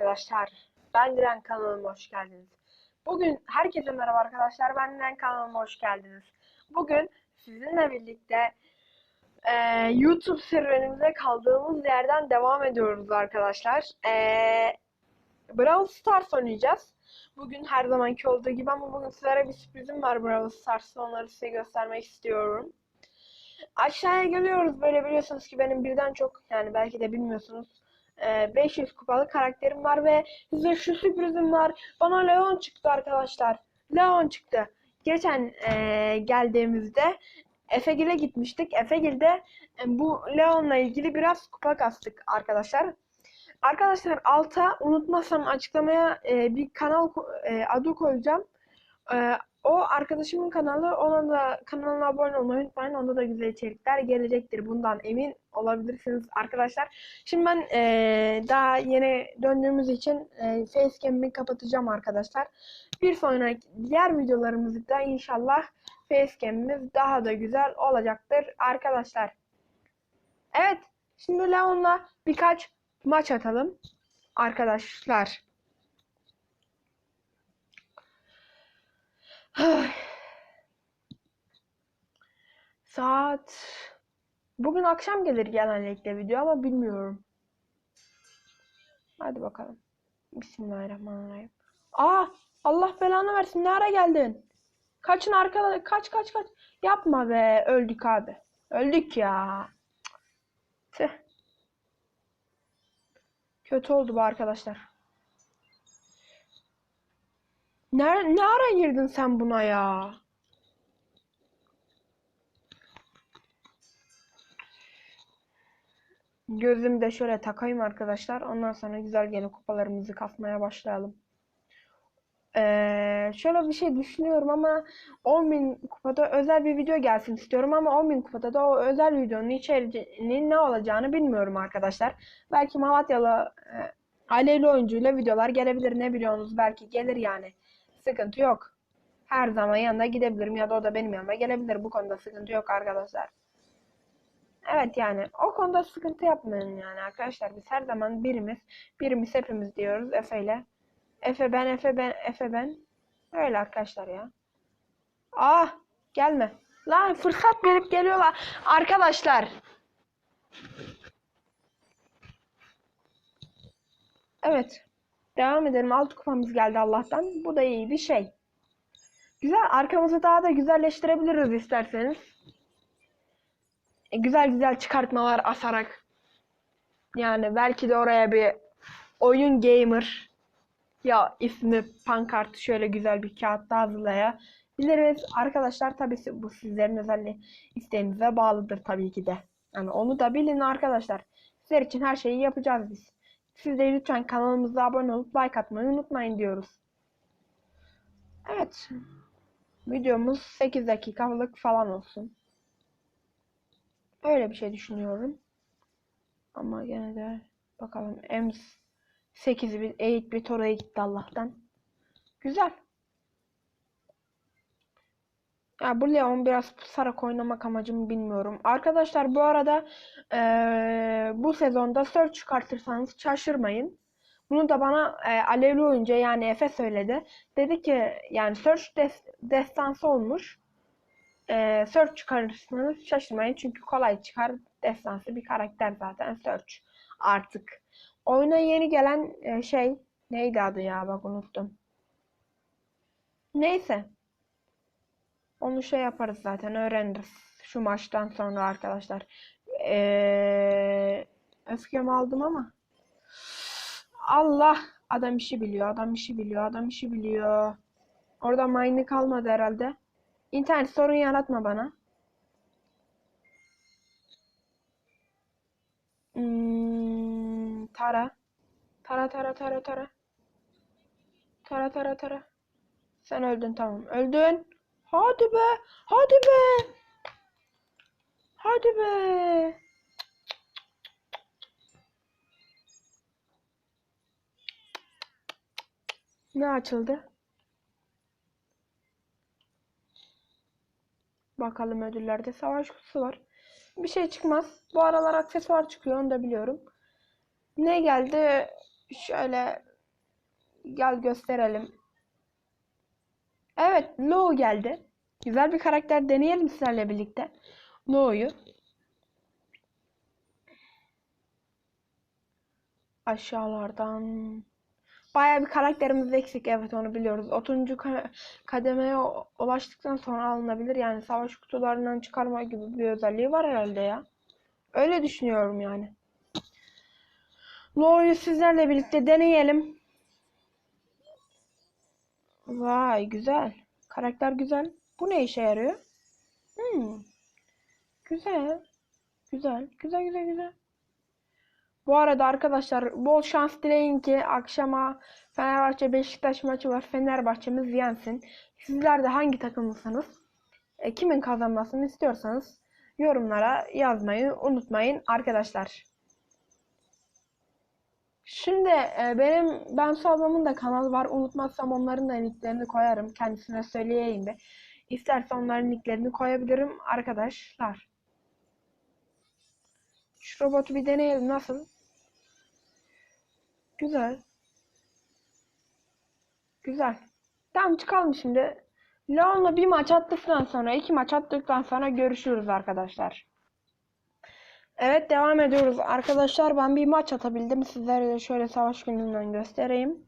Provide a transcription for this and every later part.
arkadaşlar. Ben Diren kanalıma hoş geldiniz. Bugün herkese merhaba arkadaşlar. Ben Diren kanalıma hoş geldiniz. Bugün sizinle birlikte e, YouTube serüvenimize kaldığımız yerden devam ediyoruz arkadaşlar. E, Brawl Stars oynayacağız. Bugün her zamanki olduğu gibi ama bugün sizlere bir sürprizim var Brawl Stars'ta. Onları size göstermek istiyorum. Aşağıya geliyoruz böyle biliyorsunuz ki benim birden çok yani belki de bilmiyorsunuz. E, 500 kupalı karakterim var ve size şu sürprizim var. Bana Leon çıktı arkadaşlar. Leon çıktı. Geçen e, geldiğimizde Efegil'e gitmiştik. Efegil'de e, bu Leon'la ilgili biraz kupa kastık arkadaşlar. Arkadaşlar alta unutmazsam açıklamaya e, bir kanal e, adı koyacağım. E, o arkadaşımın kanalı. Ona da kanalına abone olmayı unutmayın. Onda da güzel içerikler gelecektir. Bundan emin olabilirsiniz arkadaşlar. Şimdi ben e, daha yeni döndüğümüz için e, facecam'imi kapatacağım arkadaşlar. Bir sonraki diğer videolarımızda inşallah facecam'imiz daha da güzel olacaktır arkadaşlar. Evet. Şimdi Leon'la birkaç maç atalım arkadaşlar. Saat bugün akşam gelir genellikle video ama bilmiyorum. Hadi bakalım. Bismillahirrahmanirrahim. Aa Allah belanı versin. Ne ara geldin? Kaçın arkada kaç kaç kaç. Yapma be. Öldük abi. Öldük ya. Tüh. Kötü oldu bu arkadaşlar. Ne, ne ara girdin sen buna ya? Gözümü de şöyle takayım arkadaşlar. Ondan sonra güzel gene kupalarımızı kasmaya başlayalım. Ee, şöyle bir şey düşünüyorum ama 10.000 kupada özel bir video gelsin istiyorum ama 10.000 kupada da o özel videonun içeriğinin ne olacağını bilmiyorum arkadaşlar. Belki Malatyalı e, alevli oyuncuyla videolar gelebilir ne biliyorsunuz belki gelir yani. Sıkıntı yok. Her zaman yanına gidebilirim ya da o da benim yanıma gelebilir. Bu konuda sıkıntı yok arkadaşlar. Evet yani o konuda sıkıntı yapmayın yani arkadaşlar. Biz her zaman birimiz, birimiz hepimiz diyoruz Efe ile. Efe ben, Efe ben, Efe ben. Öyle arkadaşlar ya. Ah gelme. Lan fırsat verip geliyorlar. Arkadaşlar. Evet. Devam edelim. Alt kupamız geldi Allah'tan. Bu da iyi bir şey. Güzel. Arkamızı daha da güzelleştirebiliriz isterseniz. E, güzel güzel çıkartmalar asarak. Yani belki de oraya bir oyun gamer ya ismi pankartı şöyle güzel bir kağıtta hazırlayabiliriz. Arkadaşlar tabii bu sizlerin özel isteğinize bağlıdır tabii ki de. Yani onu da bilin arkadaşlar. Sizler için her şeyi yapacağız biz. Siz de lütfen kanalımıza abone olup like atmayı unutmayın diyoruz. Evet. Videomuz 8 dakikalık falan olsun. Öyle bir şey düşünüyorum. Ama gene de bakalım M8 bit 8 bit oraya gitti Allah'tan. Güzel. Ya bu Leon biraz pusarak oynamak amacımı bilmiyorum. Arkadaşlar bu arada eee, bu sezonda search çıkartırsanız şaşırmayın. Bunu da bana eee, alevli oyuncu yani Efe söyledi. Dedi ki yani search des destansı olmuş. Eee search çıkarırsanız şaşırmayın çünkü kolay çıkar. Destansı bir karakter zaten search artık. Oyuna yeni gelen e, şey neydi adı ya bak unuttum. Neyse. Onu şey yaparız zaten öğreniriz. Şu maçtan sonra arkadaşlar. Ee, öfkemi aldım ama. Allah. Adam işi biliyor. Adam işi biliyor. Adam işi biliyor. Orada mine'ı kalmadı herhalde. İnternet sorun yaratma bana. Hmm, tara. Tara tara tara tara. Tara tara tara. Sen öldün tamam. Öldün. Hadi be. Hadi be. Hadi be. Ne açıldı? Bakalım ödüllerde savaş kutusu var. Bir şey çıkmaz. Bu aralar aksesuar çıkıyor onu da biliyorum. Ne geldi? Şöyle gel gösterelim. Evet, Lo geldi. Güzel bir karakter deneyelim sizlerle birlikte. Lo'yu. Aşağılardan. Bayağı bir karakterimiz eksik. Evet onu biliyoruz. 30. ka- kademeye ulaştıktan sonra alınabilir. Yani savaş kutularından çıkarma gibi bir özelliği var herhalde ya. Öyle düşünüyorum yani. Lo'yu sizlerle birlikte deneyelim. Vay güzel. Karakter güzel. Bu ne işe yarıyor? Hmm. Güzel. Güzel. Güzel güzel güzel. Bu arada arkadaşlar bol şans dileyin ki akşama Fenerbahçe Beşiktaş maçı var. Fenerbahçe'miz yensin. Sizler de hangi takımlısınız? E, kimin kazanmasını istiyorsanız yorumlara yazmayı unutmayın arkadaşlar. Şimdi e, benim ben ablamın da kanalı var. Unutmazsam onların da linklerini koyarım. Kendisine söyleyeyim de. İsterse onların linklerini koyabilirim arkadaşlar. Şu robotu bir deneyelim nasıl? Güzel. Güzel. Tamam çıkalım şimdi. Leon'la bir maç attıktan sonra, iki maç attıktan sonra görüşürüz arkadaşlar. Evet devam ediyoruz. Arkadaşlar ben bir maç atabildim. Sizlere de şöyle savaş gününden göstereyim.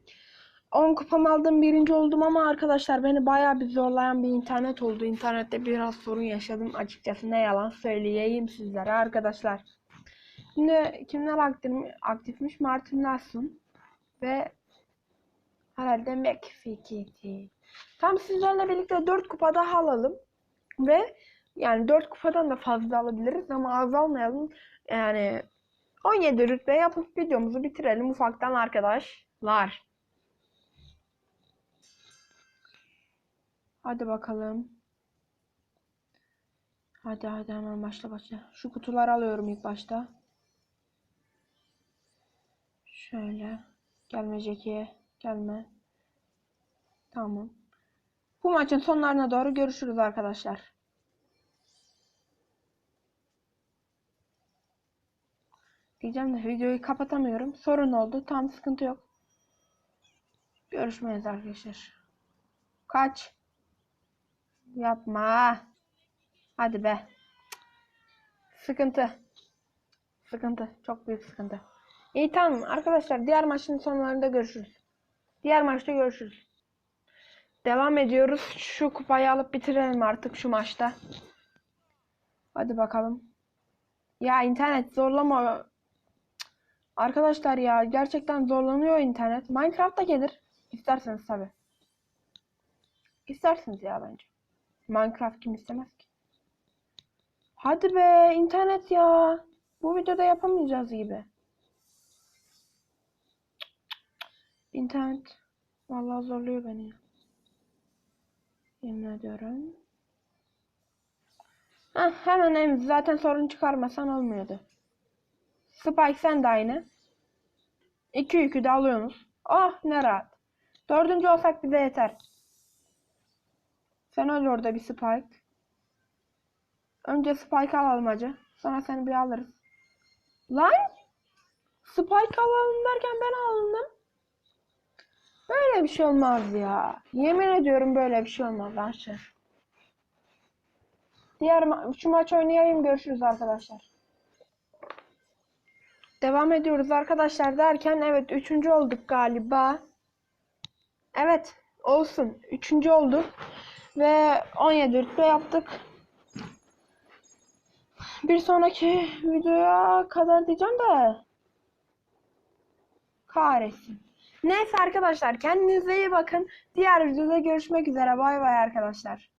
10 kupam aldım. Birinci oldum ama arkadaşlar beni bayağı bir zorlayan bir internet oldu. İnternette biraz sorun yaşadım. Açıkçası ne yalan söyleyeyim sizlere arkadaşlar. Şimdi kimler aktif, aktifmiş? Martin Nelson ve herhalde McFeekity. Tam sizlerle birlikte 4 kupa daha alalım. Ve yani 4 kupadan da fazla alabiliriz ama azalmayalım. Yani 17 rütbe yapıp videomuzu bitirelim ufaktan arkadaşlar. Hadi bakalım. Hadi hadi hemen başla başla. Şu kutuları alıyorum ilk başta. Şöyle. Gelme Jackie'ye. Gelme. Tamam. Bu maçın sonlarına doğru görüşürüz arkadaşlar. Diyeceğim de videoyu kapatamıyorum. Sorun oldu. Tam sıkıntı yok. Görüşmeyiz arkadaşlar. Kaç. Yapma. Hadi be. Sıkıntı. Sıkıntı. Çok büyük sıkıntı. İyi tamam arkadaşlar. Diğer maçın sonlarında görüşürüz. Diğer maçta görüşürüz. Devam ediyoruz. Şu kupayı alıp bitirelim artık şu maçta. Hadi bakalım. Ya internet zorlama. Arkadaşlar ya gerçekten zorlanıyor internet. Minecraft'ta gelir. İsterseniz tabi. İsterseniz ya bence. Minecraft kim istemez ki? Hadi be internet ya. Bu videoda yapamayacağız gibi. İnternet vallahi zorluyor beni. Yemin ediyorum. Heh, hemen em zaten sorun çıkarmasan olmuyordu. Spike sen de aynı. İki yükü de alıyorsunuz. Oh ne rahat. Dördüncü olsak bize yeter. Sen öl orada bir Spike. Önce Spike alalım acı. Sonra seni bir alırız. Lan! Spike alalım derken ben alındım. Böyle bir şey olmaz ya. Yemin ediyorum böyle bir şey olmaz arkadaşlar. Diğer ma şu maç oynayayım görüşürüz arkadaşlar. Devam ediyoruz arkadaşlar derken evet üçüncü olduk galiba. Evet olsun. Üçüncü olduk. Ve 17 rütbe yaptık. Bir sonraki videoya kadar diyeceğim de kahretsin. Neyse arkadaşlar kendinize iyi bakın. Diğer videoda görüşmek üzere. Bay bay arkadaşlar.